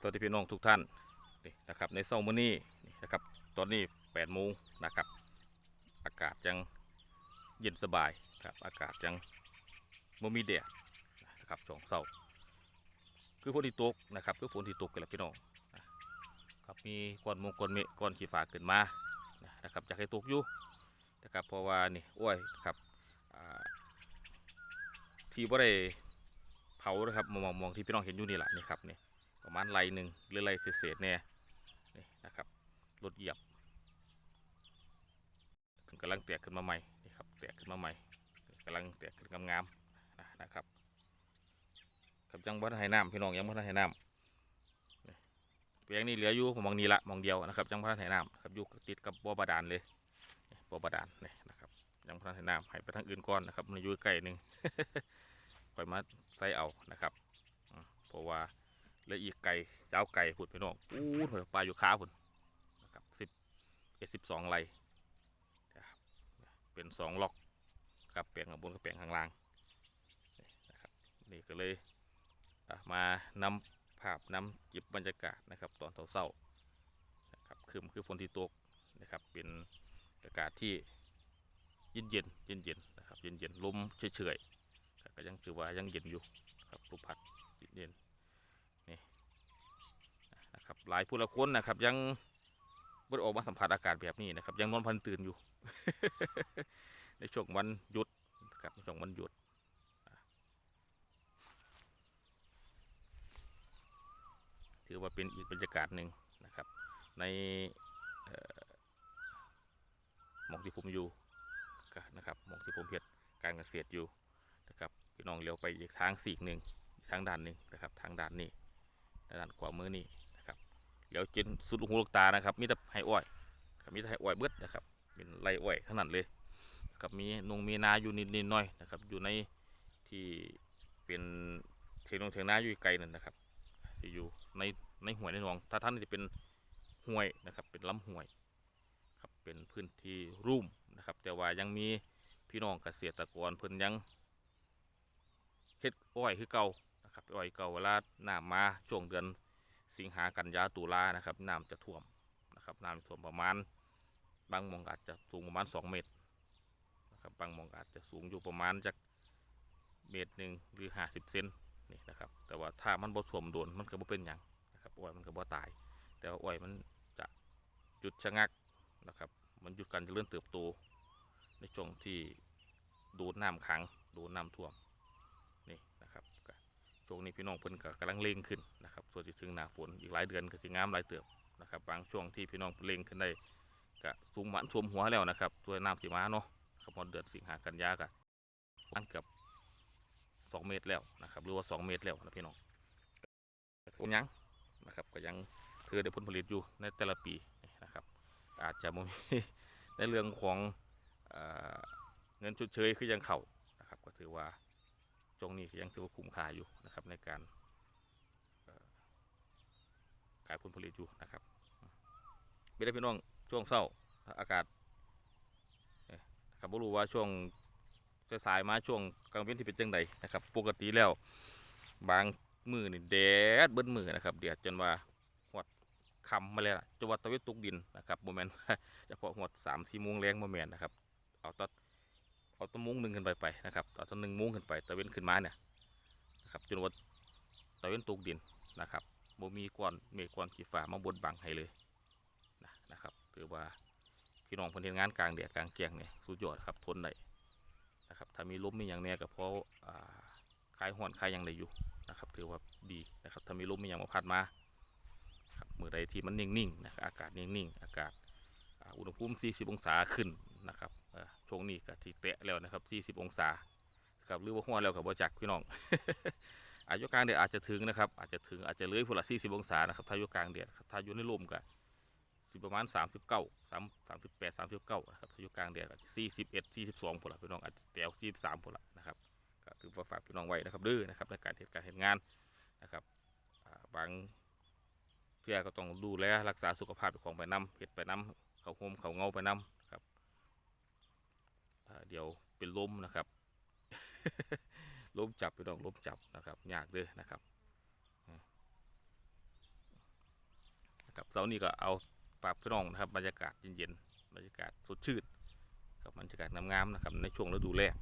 สวัสดีพี่น้องทุกท่านนี่นะครับในเช้ามื้อนี้นี่นะครับตอนนี้8โมงนะครับ อากาศยังเย็นสบายครับอากาศยังบ่มีแดดนะครับช่วงเช้าคือฝนที่ตกนะครับคือฝนที่ตกกันแหละพี่น้องนะครับมีก้อนมงก้อนเมฆก้อนขี้ฟ้าขึ้นมานะครับอยากให้ตกอยู่นะครับเพราะว่านี่อ้ยครับที่บ่ได้เผานะครับมองมองที่พี่น้องเห็นอยู่นี่แหละนี่ครับนี่ ประมาณไรหนึ่งหรือไรเศษๆเนี่ยนี่นะครับรถเหยียบถึงกำลังแตกขึ้นมาใหม่นี่ครับแตกขึ้นมาใหม่กำลังแตกขึ้นงามๆนะนะครับกับยังบ่ทันให้น้ำพี่น้องยังบ่ทันให้น้ำเพียงนี้เหลืออยู่ผมมองนี้ละมองเดียวนะครับยังบ่ทันให้น้ำครับอยู่ติดกับบ่อบาดาลเลยบ่อบาดาลนี่นะครับยังบ่ทันให้น้ำให้ไปทางอื่นก่อนนะครับมันอยู่ใกล้หนึ่งคอยมาใส่เอานะครับเพราะว่า และอีกไก่เจ้าไก่ผุดพี่น้องอู้ถอยปลาอยู่ค้าผุดนะครับสิบเอ็ดสิบสองไร่นะครับเป็นสองล็อกกับแปลงข้างบนกับแปลงข้างล่างนะครับนี่ก็เลยมานำภาพนำจิบบรรยากาศนะครับ ตอนเศร้าๆนะครับคือคือฝนที่ตกนะครับเป็นอากาศที่เย็นเย็นเย็นเย็นนะครับเย็นเย็นลมเฉยๆก็ยังถือว่ายังเย็นอยู่ครับลมพัดเย็นๆ นะครับ หลายผู้ละคนนะครับ ยังบ่ได้ออกมาสัมผัสอากาศแบบนี้นะครับ ยังนอนพันตื่นอยู่ ในช่วงวันหยุดนะครับในช่วงวันหยุดถือว่าเป็นอีกบรรยากาศหนึ่งนะครับ ในหมองที่ผมอยู่นะครับหมองที่ผมเฮ็ดการเกษตรอยู่นะครับพี่น้องเลี้ยวไปอีกทางสีกหนึ่งทางด้านหนึ่งนะครับ ทางด้านนี้ด้านขวามือนี่ นะครับเดี๋ยวเจนสุดหูลูกตานะครับมีแต่ไห้อ้อยครับมีแต่ไห้อ้อยเบิดนะครับเป็นไรอ้อยเท่านั้นเลยครับมีนงมีนาอยู่นิดนิดๆหน่อยนะครับอยู่ในที่เป็นเทียงนงเทียงนาอยู่ไกลนั่นนะครับที่อยู่ในในห้วยในหนอง ถ้าท่านจะเป็นห้วยนะครับเป็นลำห้วยครับเป็นพื้นที่รุ่มนะครับ แต่ว่ายังมีพี่น้องเกษตรกรเพิ่นยังเฮ็ดอ้อยคือเก่านะครับอ้อยเก่าเวลาหน้ำมาช่วงเดือน สิงหากันยาตุลานะครับน้ำจะท่วมนะครับน้ำท่วมประมาณ บางมองอาจจะสูงประมาณ 2 เมตรนะครับบางมองอาจจะสูงอยู่ประมาณจากเมตรหนึ่งหรือ 50 เซนนี่นะครับแต่ว่าถ้ามันบ่ท่วมโดนมันก็บ่เป็นหยังนะครับอ้อยมันก็บ่ตาย แต่ว่าอ้อยมันจะหยุดชะงักนะครับมันหยุดการเจริญเติบโตในช่วงที่โดนน้ำขังโดนน้ำท่วม ช่วงนี้พี่น้องเพิ่นก็กำลังเร่งขึ้นนะครับส่วนที่ถึงหน้าฝนอีกหลายเดือนก็สิงามหลายเติบนะครับบางช่วงที่พี่น้องเร่งขึ้นได้ก็สูงหมันท่วมหัวแล้วนะครับตัวน้ำสีมาเนาะครับพอเดือนสิงหากันยาก็อันเกือบสองเมตรแล้วนะครับหรือว่าสองเมตรแล้วนะพี่น้องก็ยังนะครับก็ยังถือได้ผลผลิตอยู่ในแต่ละปีนะครับ อาจจะมีในเรื่องของเอเงินชดเชยคือยังเข่านะครับก็ถือว่า ตรงนี้ยังถือว่าคุ้มค่าอยู่นะครับ ในการขายผลผลิตอยู่นะครับไม่ได้พี่น้องช่วงเศร้าอากาศครับไม่รู้ว่าช่วงสายมาช่วงกลางวันที่เป็นจังใดนะครับ ปกติแล้วบางมือนี่แดดเบิ้ลมือนะครับเดียดจนว่าหดคำมาเลยล่ะจว่าตะเวนตกดินนะครับโมเมนต์เฉพาะหดสามสี่โมงแรงโมเมนต์นะครับเอาตอน เอาต้นมุ้งหนึ่งขึ้นไปไปนะครับเอาต้นหนึ่งมุ้งขึ้นไปตะเว้นขึ้นมาเนี่ยนะครับจนว่าตะเว้นตกดินนะครับโมมีก้อนเมฆก้อนขี้ฟ้ามาบดบังให้เลยนะนะครับถือว่าพี่น้องเพิ่นเฮ็ดงานกลางแดดกลางแจ้งเนี่ยสุดยอดครับทนได้นะครับถ้ามีลมมีอย่างเนี้ยก็เพราะอ่าคลายห่อนคลายยังได้อยู่นะครับถือว่าดีนะครับถ้ามีลมมีอย่างมาพัดมาครับมือใดที่มันนิ่งๆนะครับอากาศนิ่งๆอากาศอุณหภูมิ 40 องศาขึ้นนะครับ ช่วงนี้ก็ที่แตะแล้วนะครับ40 องศาครับหรือว่าหัวแล้วกับบ่จักพี่น้องอายุกลางเดือนอาจจะถึงนะครับ อาจจะถึงอาจจะเลยพุ่นละ40 องศานะครับถ้าอยู่กลางเดือนครับถ้าอยู่ในลมก็สิประมาณ 39 3 38 39นะครับถ้าอยู่กลางเดือนก็41 42พุ่นละพี่น้องอาจจะแตว43พุ่นละนะครับก็ถือว่าฝากพี่น้องไว้นะครับเด้อนะครับในการเหตุการณ์เหตุงานนะครับบางเพื่อก็ต้องดูแลรักษาสุขภาพของไปน้ำเห็ดไปน้ำเขาโฮมเขาเงาไปน้ำอ่า เดี๋ยวเป็นล้มนะครับล้มจับไปดองล้มจับนะครับยากเด้อนะครับนะครับเสาร์นี้ก็เอาฝากพี่น้องนะครับบรรยากาศเย็นๆบรรยากาศสดชื่นกับบรรยากาศงามๆนะครับในช่วงฤดูแล้ง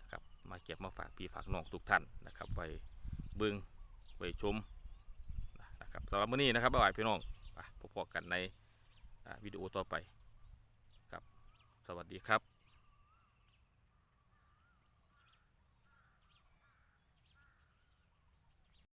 นะครับมาเก็บมาฝากพี่ฝากน้องทุกท่านนะครับไว้เบิ่งไว้ชมนะครับสำหรับมื้อนี้นะครับบ๊ายบายพี่น้องไปพบกันในวิดีโอต่อไปครับ สวัสดีครับ